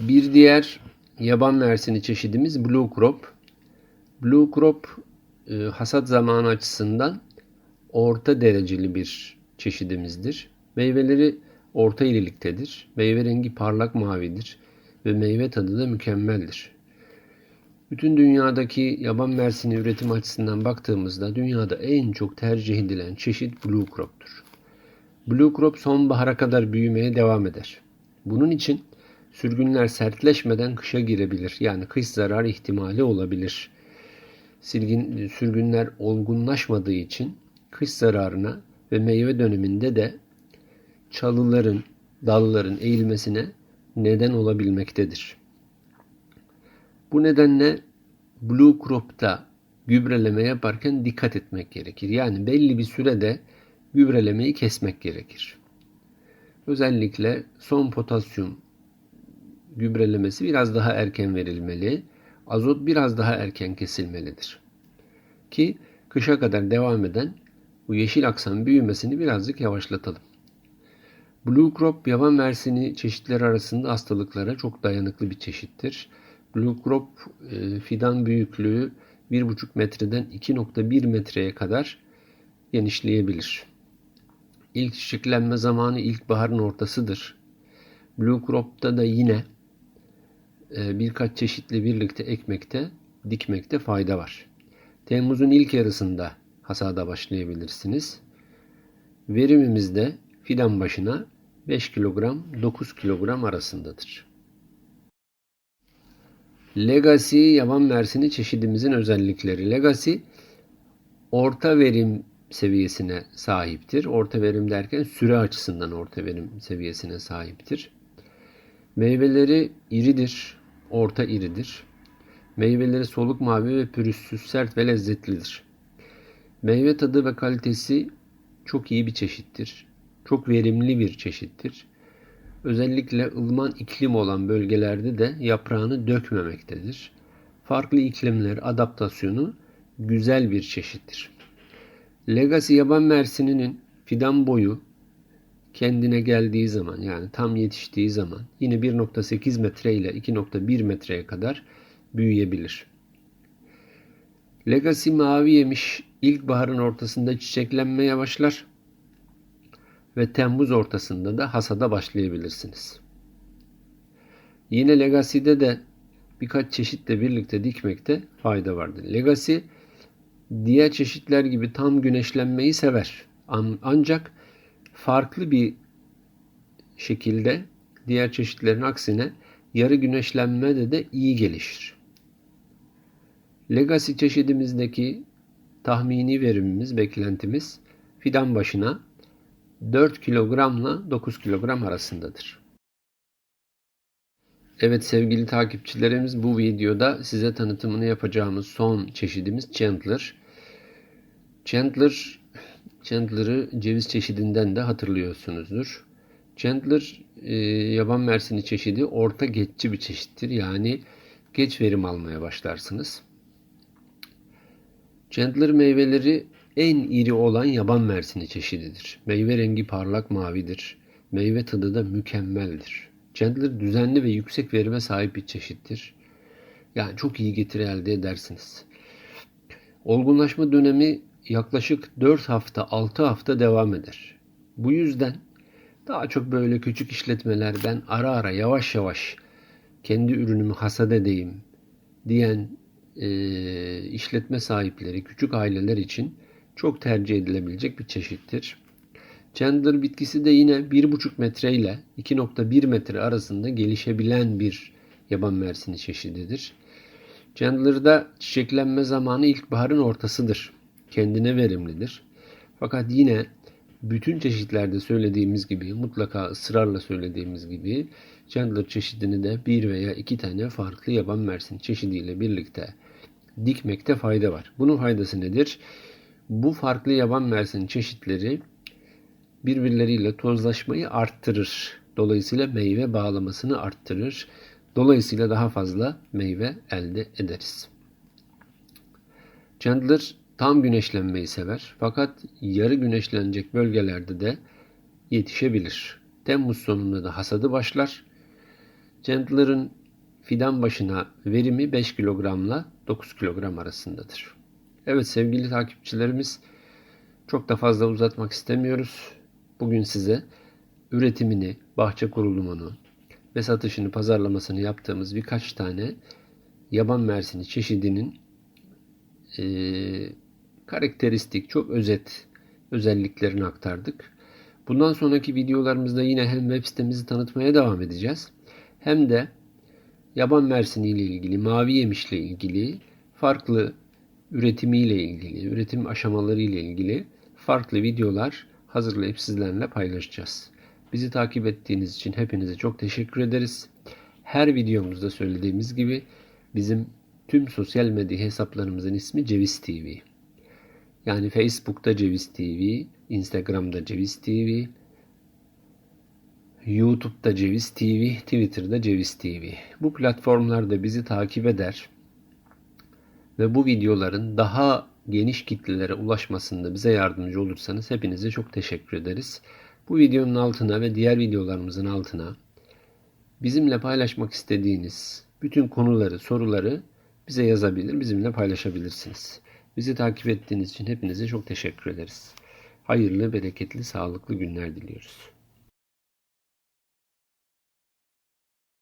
Bir diğer yaban mersini çeşidimiz Blue Crop. Blue Crop e, hasat zamanı açısından orta dereceli bir çeşidimizdir. Meyveleri orta iriliktedir. Meyve rengi parlak mavidir ve meyve tadı da mükemmeldir. Bütün dünyadaki yaban mersini üretim açısından baktığımızda dünyada en çok tercih edilen çeşit Blue Crop'tur. Blue Crop sonbahara kadar büyümeye devam eder. Bunun için sürgünler sertleşmeden kışa girebilir. Yani kış zarar ihtimali olabilir. Silgin, sürgünler olgunlaşmadığı için kış zararına ve meyve döneminde de çalıların, dalların eğilmesine neden olabilmektedir. Bu nedenle Blue Crop'ta gübreleme yaparken dikkat etmek gerekir. Yani belli bir sürede gübrelemeyi kesmek gerekir. Özellikle son potasyum gübrelemesi biraz daha erken verilmeli. Azot biraz daha erken kesilmelidir. Ki kışa kadar devam eden bu yeşil aksam büyümesini birazcık yavaşlatalım. Blue Crop yaban mersini çeşitleri arasında hastalıklara çok dayanıklı bir çeşittir. Blue Crop e, fidan büyüklüğü 1,5 metreden 2,1 metreye kadar genişleyebilir. İlk çiçeklenme zamanı ilkbaharın ortasıdır. Blue Crop'ta da yine birkaç çeşitle birlikte ekmekte, dikmekte fayda var. Temmuz'un ilk yarısında hasada başlayabilirsiniz. Verimimiz de fidan başına 5 kilogram 9 kilogram arasındadır. Legacy yaban mersini çeşidimizin özellikleri. Legacy orta verim seviyesine sahiptir. Orta verim derken süre açısından orta verim seviyesine sahiptir. Meyveleri iridir, orta iridir. Meyveleri soluk mavi ve pürüzsüz, sert ve lezzetlidir. Meyve tadı ve kalitesi çok iyi bir çeşittir. Çok verimli bir çeşittir. Özellikle ılıman iklim olan bölgelerde de yaprağını dökmemektedir. Farklı iklimler adaptasyonu güzel bir çeşittir. Legacy yaban mersininin fidan boyu kendine geldiği zaman yani tam yetiştiği zaman yine 1.8 metre ile 2.1 metreye kadar büyüyebilir. Legacy mavi yemiş ilkbaharın ortasında çiçeklenmeye başlar ve Temmuz ortasında da hasada başlayabilirsiniz. Yine Legacy'de de birkaç çeşitle birlikte dikmekte fayda vardır. Legacy diğer çeşitler gibi tam güneşlenmeyi sever. Ancak farklı bir şekilde diğer çeşitlerin aksine yarı güneşlenmede de iyi gelişir. Legacy çeşidimizdeki tahmini verimimiz, beklentimiz fidan başına 4 kilogramla 9 kilogram arasındadır. Evet sevgili takipçilerimiz bu videoda size tanıtımını yapacağımız son çeşidimiz Chandler. Chandler, Chandler'ı ceviz çeşidinden de hatırlıyorsunuzdur. Chandler e, yaban mersini çeşidi orta geçici bir çeşittir. Yani geç verim almaya başlarsınız. Chandler meyveleri en iri olan yaban mersini çeşididir. Meyve rengi parlak mavidir. Meyve tadı da mükemmeldir. Chandler düzenli ve yüksek verime sahip bir çeşittir. Yani çok iyi getiri elde edersiniz. Olgunlaşma dönemi yaklaşık 4 hafta 6 hafta devam eder. Bu yüzden daha çok böyle küçük işletmelerden ara ara yavaş yavaş kendi ürünümü hasat edeyim diyen e, işletme sahipleri, küçük aileler için çok tercih edilebilecek bir çeşittir. Chandler bitkisi de yine 1,5 metre ile 2,1 metre arasında gelişebilen bir yaban mersini çeşididir. Chandler'da çiçeklenme zamanı ilkbaharın ortasıdır. Kendine verimlidir. Fakat yine bütün çeşitlerde söylediğimiz gibi mutlaka ısrarla söylediğimiz gibi Chandler çeşidini de bir veya iki tane farklı yaban mersin çeşidiyle birlikte dikmekte fayda var. Bunun faydası nedir? Bu farklı yaban mersin çeşitleri birbirleriyle tozlaşmayı arttırır. Dolayısıyla meyve bağlamasını arttırır. Dolayısıyla daha fazla meyve elde ederiz. Chandler tam güneşlenmeyi sever fakat yarı güneşlenecek bölgelerde de yetişebilir. Temmuz sonunda da hasadı başlar. Chandler'ın fidan başına verimi 5 kilogramla 9 kilogram arasındadır. Evet sevgili takipçilerimiz çok da fazla uzatmak istemiyoruz. Bugün size üretimini, bahçe kurulumunu ve satışını, pazarlamasını yaptığımız birkaç tane yaban mersini çeşidinin karakteristik, çok özet özelliklerini aktardık. Bundan sonraki videolarımızda yine hem web sitemizi tanıtmaya devam edeceğiz. Hem de yaban mersini ile ilgili, mavi yemişle ilgili, farklı üretimiyle ilgili, üretim aşamaları ile ilgili farklı videolar hazırlayıp sizlerle paylaşacağız. Bizi takip ettiğiniz için hepinize çok teşekkür ederiz. Her videomuzda söylediğimiz gibi bizim tüm sosyal medya hesaplarımızın ismi Ceviz TV. Yani Facebook'ta Ceviz TV, Instagram'da Ceviz TV, YouTube'da Ceviz TV, Twitter'da Ceviz TV. Bu platformlarda bizi takip eder ve bu videoların daha geniş kitlelere ulaşmasında bize yardımcı olursanız hepinize çok teşekkür ederiz. Bu videonun altına ve diğer videolarımızın altına bizimle paylaşmak istediğiniz bütün konuları, soruları bize yazabilir, bizimle paylaşabilirsiniz. Bizi takip ettiğiniz için hepinize çok teşekkür ederiz. Hayırlı, bereketli, sağlıklı günler diliyoruz.